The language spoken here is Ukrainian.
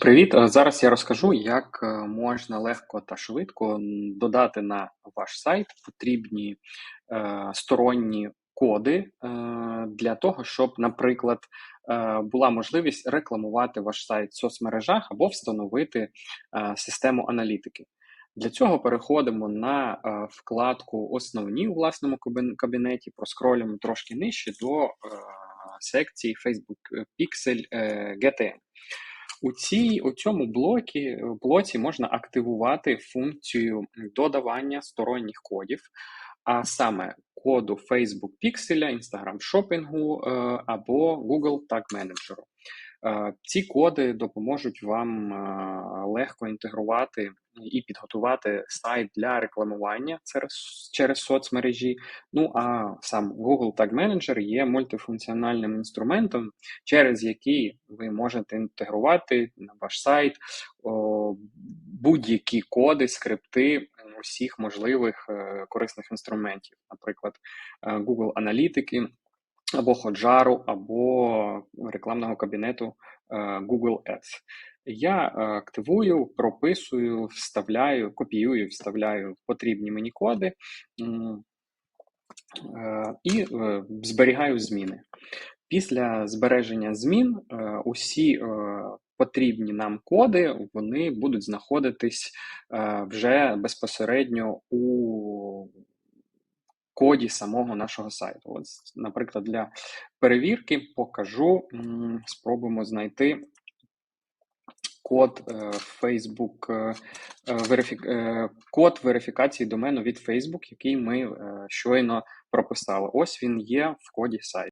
Привіт! Е, Зараз я розкажу, як е, можна легко та швидко додати на ваш сайт потрібні е, сторонні коди е, для того, щоб, наприклад, е, була можливість рекламувати ваш сайт в соцмережах або встановити е, систему аналітики. Для цього переходимо на е, вкладку Основні у власному кабінеті, проскролюємо трошки нижче до е, секції Facebook Pixel е, GTM. У цій у цьому блокі блоці можна активувати функцію додавання сторонніх кодів, а саме коду Facebook Pixel, Instagram шопінгу е, або Google Tag Manager. Е, Ці коди допоможуть вам е, легко інтегрувати і підготувати сайт для рекламування через, соцмережі. Ну а сам Google Tag Manager є мультифункціональним інструментом, через який ви можете інтегрувати на ваш сайт будь-які коди, скрипти усіх можливих е, корисних інструментів, наприклад, Google Аналітики. Або Ходжару, або рекламного кабінету е, Google Ads. Я е, активую, прописую, вставляю, копіюю, вставляю потрібні мені коди е, і зберігаю зміни. Після збереження змін усі потрібні нам коди вони будуть знаходитись вже безпосередньо у коді самого нашого сайту. От, наприклад, для перевірки покажу, спробуємо знайти код е, Facebook, е, е, код верифікації домену від Facebook, який ми щойно прописали. Ось він є в коді сайту.